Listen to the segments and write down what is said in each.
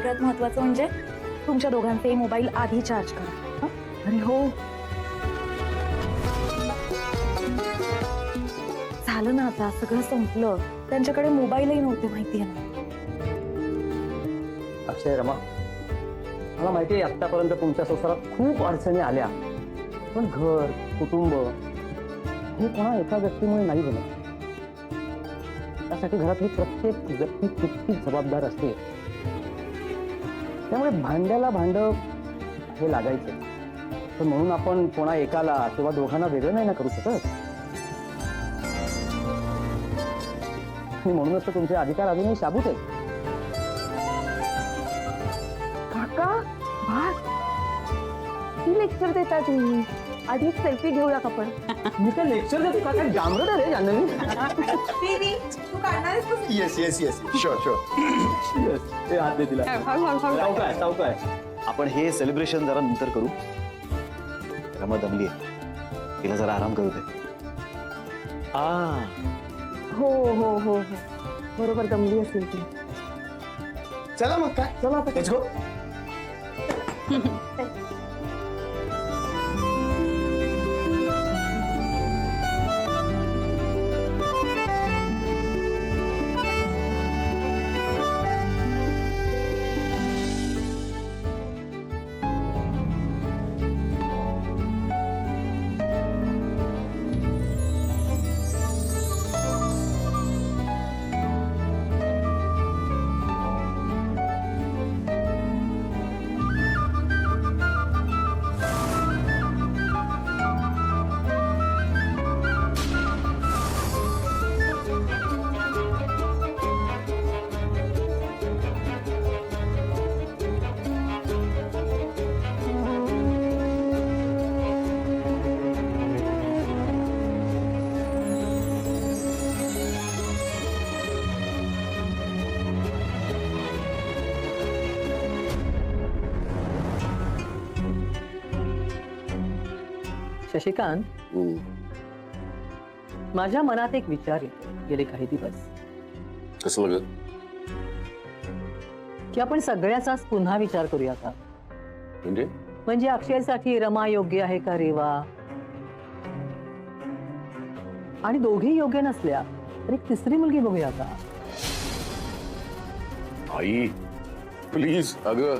सगळ्यात महत्वाचं म्हणजे तुमच्या दोघांचे मोबाईल आधी चार्ज करा. अरे हो. झालं ना आता सगळं संपलं. त्यांच्याकडे मोबाईलही नव्हते माहितीये ना? अक्षय रमा. मला माहिती आहे आतापर्यंत तुमच्या संसारात खूप अडचणी आल्या. पण घर कुटुंब हे कोणा एका व्यक्तीमुळे नाही बनत त्यासाठी घरातली प्रत्येक व्यक्ती तितकीच जबाबदार असते. त्यामुळे भांड्याला भांडं हे लागायचे. तर म्हणून आपण कोणा एकाला किंवा दोघांना वेगळं नाही ना करू शकत? आणि म्हणूनच तर तुमचे अधिकार अजूनही शाबूत आहेत. काका भात. लेक्चर देता तुम्ही. आधी एक सेल्फी घेऊया का आपण. मी काय लेक्चर देतो का काय जांभळं रे Janhavi yes yes yes sure sure ते हात दे तिला. सावकाय सावकाय आपण हे सेलिब्रेशन जरा नंतर करू. रमा दमली तिला जरा आराम करू दे. आ. हो हो हो हो. बरोबर दमली असेल ती. चला मग काय? चला आता. Let's go Shashikant. माझ्या मनात एक विचार येतो गेले काही दिवस. कसं की आपण सगळ्याचाच पुन्हा विचार करूया का? म्हणजे? म्हणजे अक्षयसाठी रमा योग्य आहे का रेवा? आणि दोघी योग्य नसल्या तर एक तिसरी मुलगी बघूया का? आई प्लीज अगं.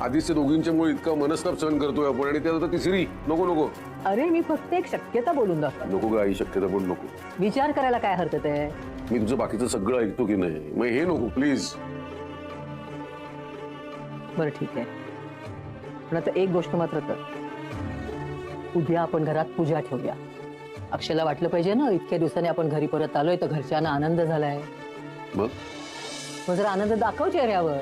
आधीच दोघींच्या मुळे इतका मनस्ताप सहन करतोय आपण आणि त्यात आता तिसरी. नको नको. अरे मी फक्त एक शक्यता बोलून दाखव नको ग आई शक्यता पण नको. विचार करायला काय हरकत आहे? मी तुझं बाकीचं सगळं ऐकतो की नाही? मग हे नको प्लीज बरं ठीक आहे. पण आता एक गोष्ट मात्र कर उद्या आपण घरात पूजा ठेवूया. अक्षयला वाटलं पाहिजे ना इतक्या दिवसांनी आपण घरी परत आलोय तर घरच्यांना आनंद झालाय. मग? मग जरा आनंद दाखव चेहऱ्यावर.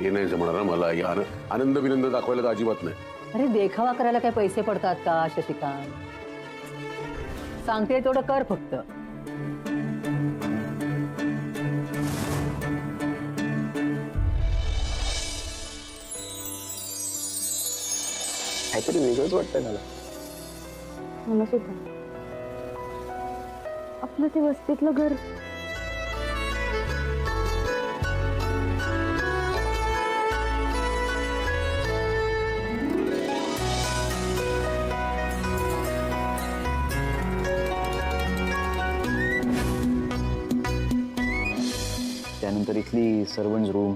हे नाही जमणार ना मला. या आन- आनंद बिनंद दाखवायला तर अजिबात नाही. अरे देखावा करायला काय पैसे पडतात का शशिकांत? सांगते तेवढं कर फक्त. काहीतरी वेगळंच वाटतंय मला. मला सुद्धा. आपलं ते वस्तीतलं घर इथली सर्वंट रूम.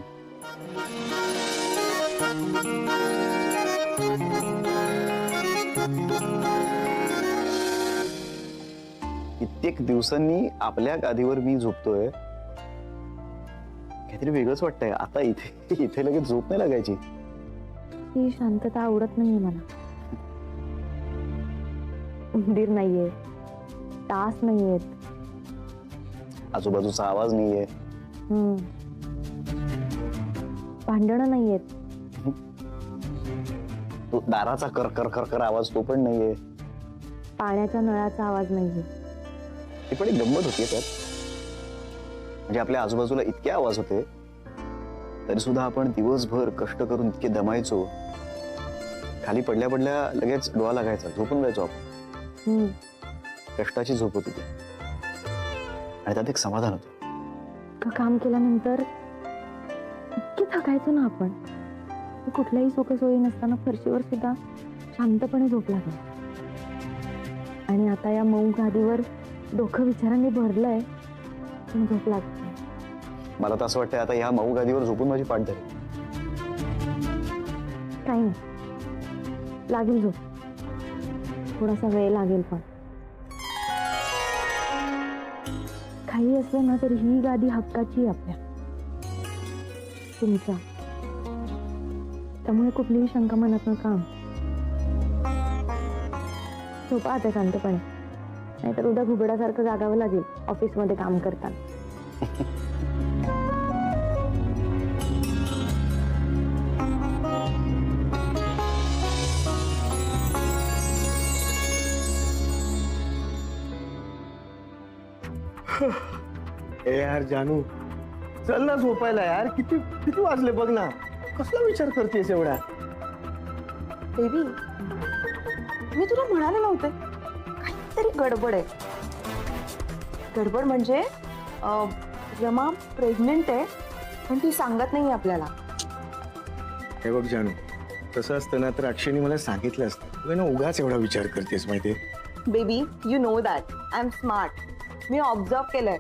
कित्येक दिवसांनी आपल्या गादीवर मी झोपतोय. काहीतरी वेगळंच वाटतंय. आता इथे इथे लगेच झोप नाही लागायची. ही शांतता आवडत नाहीये मला. उंदीर नाहीये. तास नाहीयेत. आजूबाजूचा आवाज नाहीये. भांडणं नाहीयेत. तो दाराचा कर कर कर कर आवाज तो पण नाहीये. पाण्याच्या नळाचा आवाज नाहीये. ती पण एक गंमत होती त्यात म्हणजे आपल्या आजूबाजूला इतके आवाज होते तरी सुद्धा आपण दिवसभर कष्ट करून इतके दमायचो. खाली पडल्या पडल्या लगेच डोळा लागायचा झोपून जायचो आपण. कष्टाची झोप होती ती. आणि त्यात एक समाधान होतं. काम केल्यानंतर इतकी थकायचो ना आपण. कुठल्याही सुखसोयी नसताना फरशीवर सुद्धा शांतपणे झोप लागली. आणि आता या मऊ गादीवर डोकं विचारांनी भरलंय पण झोप लागत. मला तर असं वाटतं आता ह्या मऊ गादीवर झोपून माझी पाठ धरेल काही नाही. लागेल झोप. थोडासा वेळ लागेल पण. काही असलं ना तरी ही गादी हक्काची आपल्या. तुमचा. त्यामुळे कुठलीही शंका मनात काम झोपा आता शांतपणे. नाहीतर उद्या घुबडासारखं जागावं लागेल ऑफिसमध्ये काम करताना. ए यार जानू चल ना झोपायला यार. किती किती वाजले बघ ना. कसला विचार करतेस एवढा? बेबी मी तुला म्हणाले नव्हते. काहीतरी गडबड आहे. गडबड म्हणजे अं, रमा प्रेग्नेंट आहे पण ती सांगत नाही आपल्याला. हे बघ जानू तसं असतं ना तर अक्षयने मला सांगितलं असतं. तू ना उगाच एवढा विचार करतेस माहितीये. Baby you know that I am smart me observe केलंय.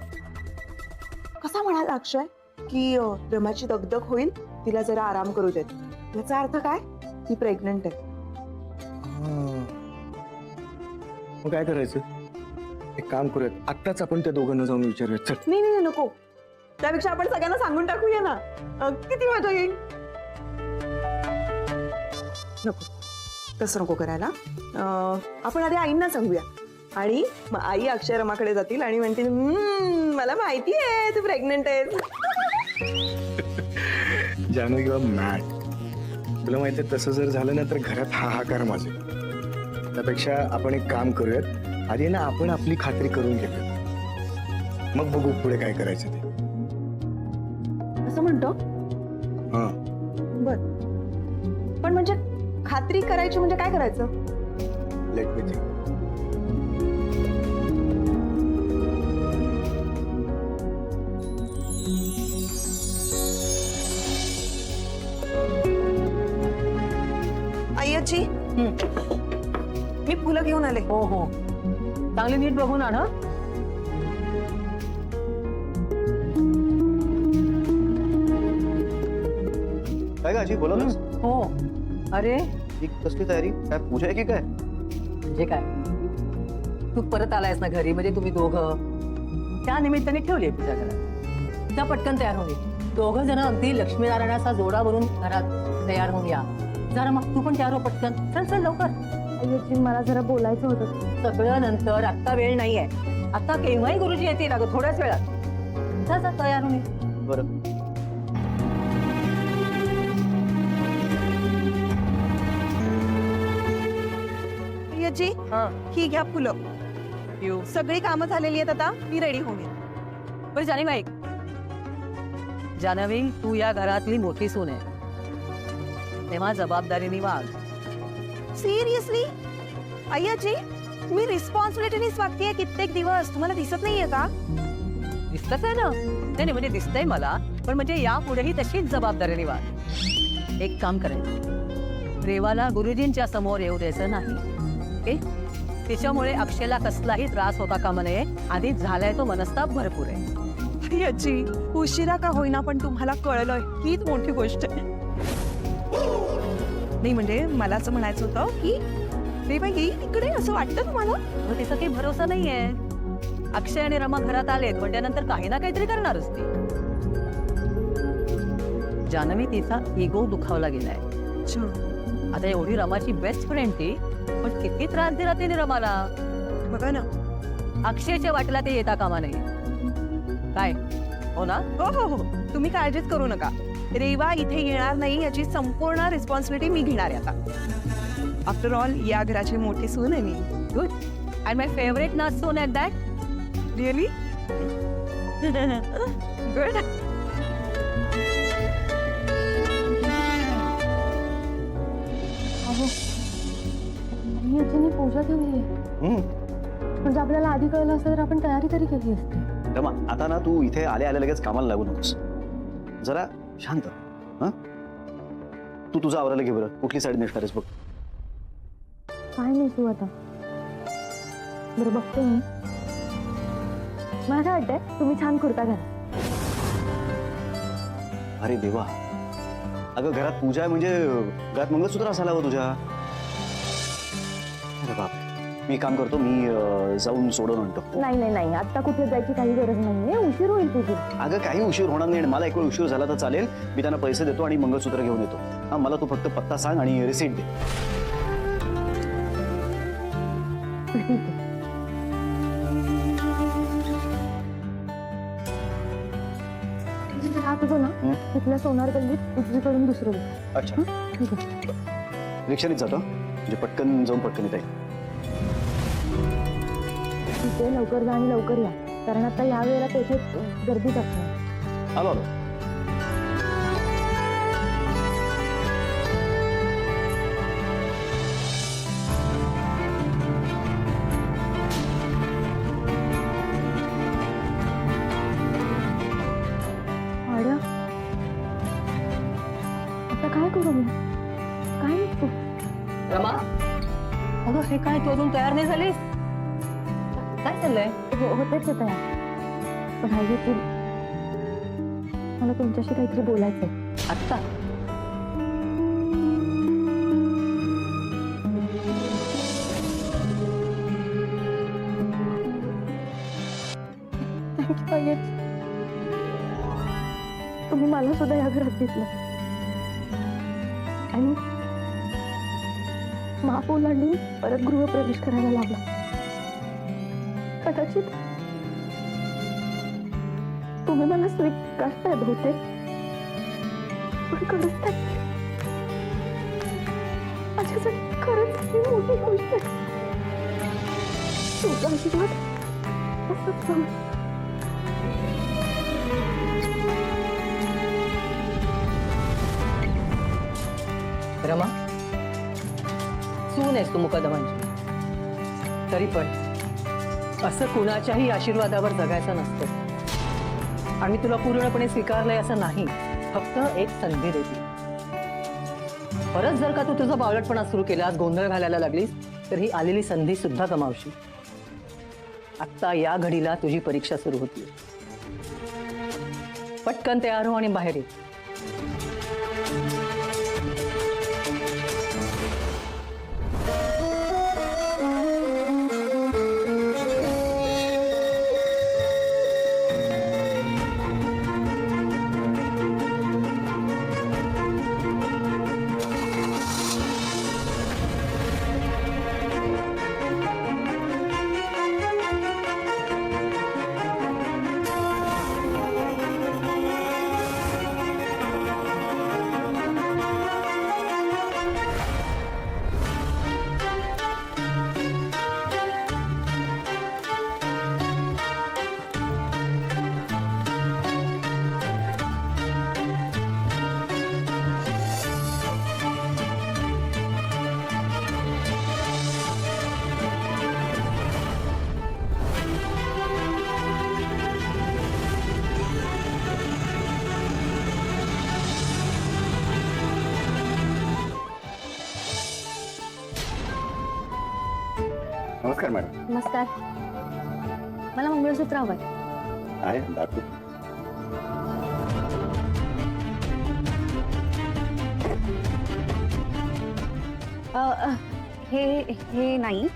कसा म्हणाला अक्षय? की अं, रमाची दगदग होईल तिला जरा आराम करू देत. याचा अर्थ काय? ती प्रेग्नंट आहे. मग काय करायचं? एक काम करूयात. आत्ताच आपण त्या दोघांना जाऊन विचारूयात. चल. नाही नाही नाही, नको. त्यापेक्षा आपण सगळ्यांना सांगून टाकूया ना. अं, किती मजा येईल? नको. तसं नको करायला. अं, आपण आधी आईंना सांगूया. आणि मग आई अक्षरमाकडे जातील आणि म्हणतील "हम्म, मला माहिती आहे तू प्रेग्नेंट आहे जानू युअर मॅट तुला माहिती आहे तसं जर झालं ना तर घरात हाहाकार माझे. त्यापेक्षा आपण एक काम करूयात. आधी ना आपण आपली खात्री करून घेऊयात. मग बघू पुढे काय करायचं ते. असं म्हणतो? हा. बर. पण म्हणजे खात्री करायची म्हणजे काय करायचं? लेट मी थिंक मी फुलं घेऊन आले. हो हो. चांगली नीट बघून आण हं. काय काजी बोला ना हो. अरे? ही कसली तयारी? काय पूजा आहे की काय? म्हणजे काय? तू परत आलायस ना घरी म्हणजे तुम्ही दोघं? त्या निमित्ताने ठेवली आहे पूजा घरात. पटकन तयार होईल दोघं जण अगदी लक्ष्मीनारायणाचा जोडा भरून घरात तयार होऊन या. जरा मग तू पण तयार हो पटकन. चल चल लवकर. अय्योजी मला जरा बोलायचं होतं. सगळं नंतर आत्ता वेळ नाहीये. आता केव्हाही गुरुजी येतील अगं थोड्याच वेळात. जा जा तयार ये. बरं. हा. ही घ्या फुलं. येऊ. सगळी कामं झालेली आहेत आता मी रेडी होऊन. बरं जाणीव ऐक जानवी तू या घरातली मोठी सून आहे. तेव्हा जबाबदारीने वाग सिरियसली अय्याजी मी रिस्पॉन्सिबिलिटीनीच वागतेय कित्येक दिवस. तुम्हाला दिसत नाहीये का? दिसतच आहे ना? नाही म्हणजे दिसतंय मला पण म्हणजे यापुढेही तशीच जबाबदारीने वाग एक काम करायचं रेवाला गुरुजींच्या समोर येऊ द्यायचं नाही. ओके तिच्यामुळे अक्षयला कसलाही त्रास होता कामा नये. आधी झालाय तो मनस्ताप भरपूर आहे. अय्याजी उशिरा का होईना पण तुम्हाला कळलं हीच मोठी गोष्ट आहे. नाही म्हणजे मला असं म्हणायचं होतं की रेवा येईल इकडे असं वाटतं तुम्हाला? मग तिचा काही भरोसा नाहीये. अक्षय आणि रमा घरात आलेत पण त्यानंतर काही ना काहीतरी करणारच ती जानवी तिचा इगो दुखावला गेलाय. आता एवढी रमाची बेस्ट फ्रेंड ती पण किती त्रास दिला तिने रमाला. बघा ना. अक्षयच्या वाटेला ते येता कामा नाही काय? हो ना? हो हो हो. तुम्ही काळजीच करू नका. रेवा इथे येणार नाही याची संपूर्ण रिस्पॉन्सिबिलिटी मी घेणार आहे आता. आफ्टर ऑल या घराची मोठी सून आहे मी. गुड अँड माय फेवरेट नाच सोन at that really good Pooja hmm. म्हणजे आपल्याला आधी कळलं असतं तर आपण तयारी तरी केली असती. आता ना तू इथे आल्या आल्या लगेच कामाला लागू नकोस. जरा शांत. हा? तू तुझं आवरायला घे बरं. कुठली साडी नेसणार आहेस बघ. काय नाही तू आता? बरं बघते मी. मला काय वाटतंय तुम्ही छान कुर्ता घाला. अरे देवा. अगं घरात पूजा आहे म्हणजे घरात मंगळसूत्र असायला हवं तुझ्या. अरे बाप मी काम करतो मी अं, जाऊन सोडून आणतो. नाही नाही नाही आता कुठे जायची काही गरज नाहीये उशीर होईल तुझी. अगं काही उशीर होणार नाही आणि मला एक वेळ उशीर झाला तर चालेल. मी त्यांना पैसे देतो आणि मंगळसूत्र घेऊन येतो. हा मला तू फक्त पत्ता सांग आणि रिसीट दे. ठीक आहे राहत होतो ना हं? तिथल्या सोनार गल्लीत उजवीकडून दुसरं घर. अच्छा. ठीक आहे. रिक्षानेच जातो म्हणजे पटकन जाऊन पटकन येता येईल. आहे लवकर जा आणि लवकर या. कारण आता या वेळेला तेथे गर्दीच असणार. आलो आलो. काय करू मी? काय नाही तू रमा? अगं हे काय तू अजून तयार नाही झालीस? चाललंय हो होतेच आहे तयार पण ती. मला तुमच्याशी काहीतरी बोलायचं आहे आत्ता तुम्ही मला सुद्धा या घरात घेतलं. आणि माप ओलांडून परत गृहप्रवेश करायला लागला. कदाचित तुम्ही मला स्वीकारताय बहुतेक. पण खरंच माझ्यासाठी खरंच ही मोठी गोष्ट आहे. तुझा आशीर्वाद असंच राहू रमा सून आहेस तू मुकदमांची. तरी पण असं कुणाच्याही आशीर्वादावर जगायचं नसतं. आणि मी तुला पूर्णपणे स्वीकारलंय असं नाही फक्त एक संधी देते. परत जर का तू तुझा बावलटपणा सुरू केलास गोंधळ घालायला लागलीस तर ही आलेली संधी सुद्धा गमावशी आत्ता या घडीला तुझी परीक्षा सुरू होती. पटकन तयार हो आणि बाहेर ये. मॅडम. नमस्कार. मला मंगळसूत्र हवंय. आहे दाखवू. अ, अ, हे हे नाही.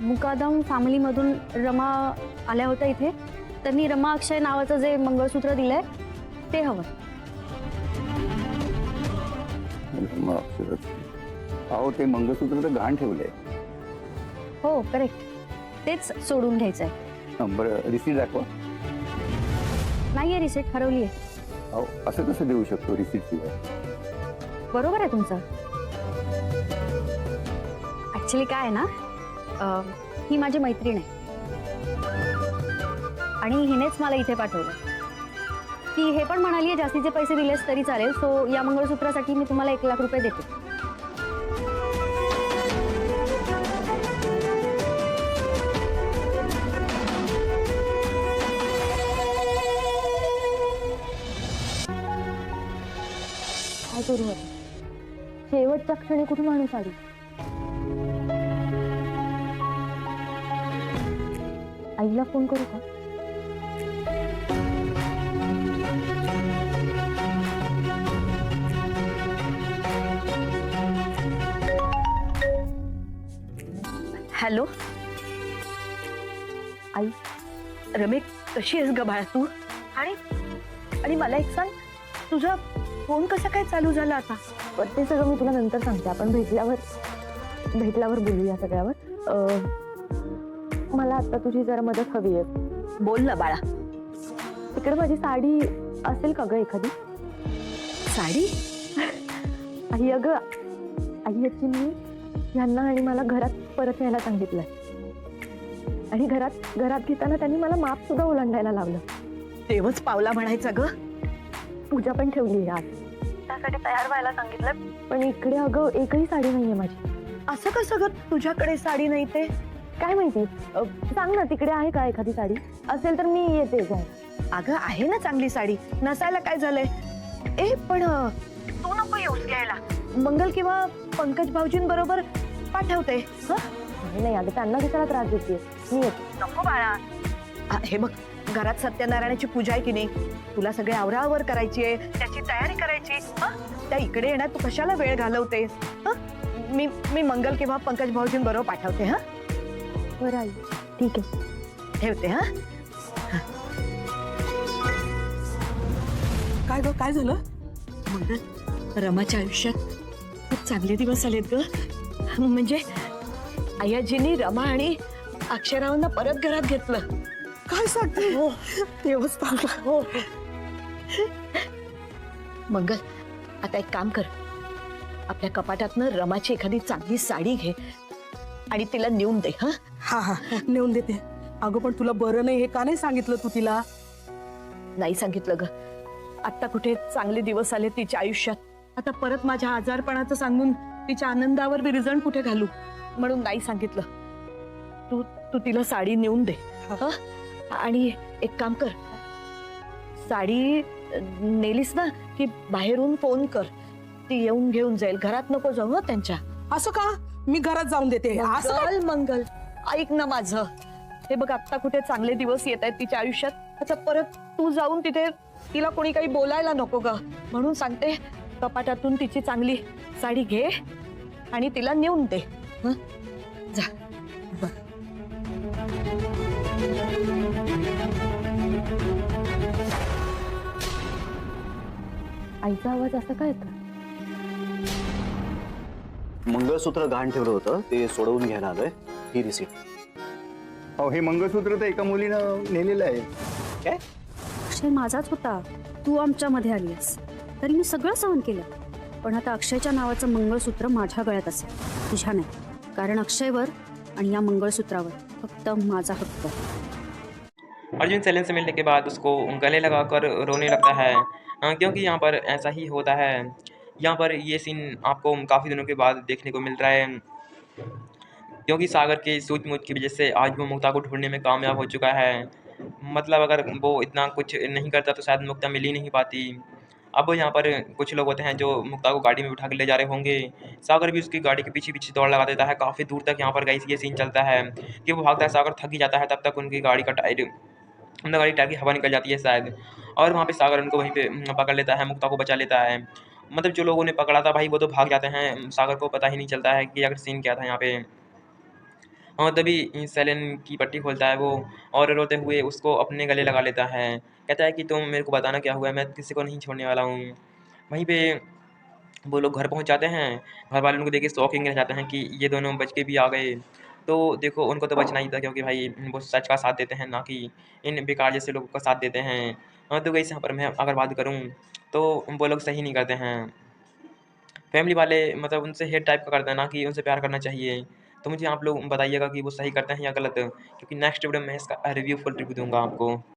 मुकादम फॅमिलीमधून रमा आल्या होत्या इथे. त्यांनी रमा अक्षय नावाचं जे मंगळसूत्र दिलंय ते हवं. अहो ते मंगळसूत्र तर घाण ठेवलंय. हो करेक्ट तेच सोडून घ्यायचंय. बरं रिसीट दाखवा. नाहीये रिसेट हरवली आहे अहो असं कसं देऊ शकतो रिसीट शिवाय? बरोबर आहे तुमचं. ऍक्च्युली काय आहे ना अ, ही माझी मैत्रीण आहे. आणि हिनेच मला इथे पाठवलं ती हे पण म्हणाली आहे जास्तीचे पैसे दिलेस तरी चालेल सो या मंगळसूत्रासाठी मी तुम्हाला एक लाख रुपये देते. सुरू होतं. शेवटच्या क्षणी कुठून आणू साडी? आईला फोन करू का? हॅलो? आई? रमे कशी आहेस ग बाळा तू? आणि आणि मला एक सांग तुझा फोन कसा काय चालू झाला आता? पण ते सगळं मी तुला नंतर सांगते. आपण भेटल्यावर भेटल्यावर बोलूया सगळ्यावर. अं, मला आता तुझी जरा मदत हवी आहे. बोल ना बाळा. तिकडे माझी साडी असेल का ग एखादी? साडी? आई अगं आई याची मी यांना आणि मला घरात परत यायला सांगितलंय. आणि घरात घरात घेताना त्यांनी मला माप सुद्धा ओलांडायला लावलं. तेव्हाच पावला म्हणायचा ग. पूजा पण ठेवली आहे आज. त्यासाठी तयार व्हायला सांगितलं. पण इकडे अगं एकही साडी नाहीये माझी. असं कसं ग? तुझ्याकडे साडी नाही ते? काय माहिती? अं, सांग ना तिकडे आहे का एखादी साडी? असेल तर मी येते अगं आहे ना चांगली साडी. नसायला काय झालंय? ए पण अं, तू नको येऊस घ्यायला. मंगल किंवा पंकज भाऊजींबरोबर पाठवते. हं? नाही नाही अगं त्यांना कशाला त्रास देते मी येते. नको बाळा. आ, हे बघ घरात सत्यनारायणाची पूजा आहे की नाही? तुला सगळे आवरावर करायची आहे त्याची तयारी करायची हं? त्या इकडे येणार तू कशाला वेळ घालवतेस? हं? मी मी मंगल किंवा पंकज भाऊजींबरोबर पाठवते हा? बरं आई ठीक आहे. ठेवते हा? काय ग काय झालं? मंगल रमाच्या आयुष्यात खूप चांगले दिवस आलेत ग. म्हणजे आयाजींनी रमा आणि अक्षरावांना परत घरात घेतलं. काय सांगते हो. तेव्हाच पाहिलं हो. मंगल आता एक काम कर. आपल्या कपाटातनं रमाची एखादी चांगली साडी घे आणि तिला नेऊन दे हा? हा हा. नेऊन देते. अगं पण तुला बरं नाही हे का नाही सांगितलं तू तिला? नाही सांगितलं ग. आता कुठे चांगले दिवस आले तिच्या आयुष्यात. आता परत माझ्या आजारपणाचं सांगून तिच्या आनंदावर विरजण कुठे घालू? म्हणून नाही सांगितलं. तू तू तिला साडी नेऊन दे हं? आणि एक काम कर. साडी नेलीस ना की बाहेरून फोन कर. ती येऊन घेऊन जाईल. घरात नको जाऊ हं त्यांच्या. असं का? मी घरात जाऊन देते. असं काय? मंगल. मंगल ऐक ना माझं. हे बघ आता कुठे चांगले दिवस येत आहेत तिच्या आयुष्यात. आता परत तू जाऊन तिथे तिला कोणी काही बोलायला नको ग. म्हणून सांगते कपाटातून तिची चांगली साडी घे आणि तिला नेऊन दे. हं? जा. आईचा आवाज असा काय येतो मंगळसूत्र गहाण ठेवलं होतं ते सोडवून घ्यायला आलोय. ही रिसिप्ट अहो हे मंगळसूत्र तर एका मुलीनं नेलेलं आहे. अक्षय माझाच होता. तू आमच्यामध्ये आलीस तरी मी सगळं सहन केलं. पण आता अक्षयच्या नावाचं मंगळसूत्र माझ्या गळ्यात असेल. तुझ्या नाही. कारण अक्षयवर आणि या मंगळसूत्रावर फक्त माझा हक्क आहे. अर्जुन सेलन से मिलने के बाद उसको गले लगाकर रोने लगता है क्योंकि यहाँ पर ऐसा ही होता है। यहाँ पर ये सीन आपको काफ़ी दिनों के बाद देखने को मिल रहा है, क्योंकि सागर के सूझबूझ की वजह से आज वो मुक्ता को ढूँढने में कामयाब हो चुका है। मतलब अगर वो इतना कुछ नहीं करता तो शायद मुक्ता मिल ही नहीं पाती। अब यहाँ पर कुछ लोग होते हैं जो मुक्ता को गाड़ी में उठा कर ले जा रहे होंगे। सागर भी उसकी गाड़ी के पीछे पीछे दौड़ लगा देता है। काफ़ी दूर तक यहाँ पर गई ये सीन चलता है कि वो भागता है, सागर थक ही जाता है तब तक उनकी गाड़ी का टायर अंदर गाड़ी टायर की हवा निकल जाती है शायद। और वहाँ पे सागर उनको वहीं पे पकड़ लेता है, मुक्ता को बचा लेता है। मतलब जो लोगों ने पकड़ा था भाई, वो तो भाग जाते हैं। सागर को पता ही नहीं चलता है कि अगर सीन क्या था यहाँ पे। हाँ तभी सैलन की पट्टी खोलता है वो, और रोते हुए उसको अपने गले लगा लेता है। कहता है कि तुम मेरे को बताना क्या हुआ है मैं किसी को नहीं छोड़ने वाला हूँ। वहीं पे वो लोग घर पहुँच जाते हैं। घर वाले उनको देख के शॉकिंग रह जाते हैं कि ये दोनों बच के भी आ गए। तो देखो, उनको तो बचना ही था क्योंकि भाई वो सच का साथ देते हैं, ना कि इन बेकार जैसे लोगों का साथ देते हैं। हाँ तो वैसे यहाँ पर मैं अगर बात करूँ तो वो लोग सही नहीं करते हैं। फैमिली वाले मतलब उनसे हेड टाइप का करते हैं, ना कि उनसे प्यार करना चाहिए। तो मुझे आप लोग बताइएगा कि वो सही करते हैं या गलत, क्योंकि नेक्स्ट वीडियो में इसका रिव्यू फुल रिव्यू दूँगा आपको।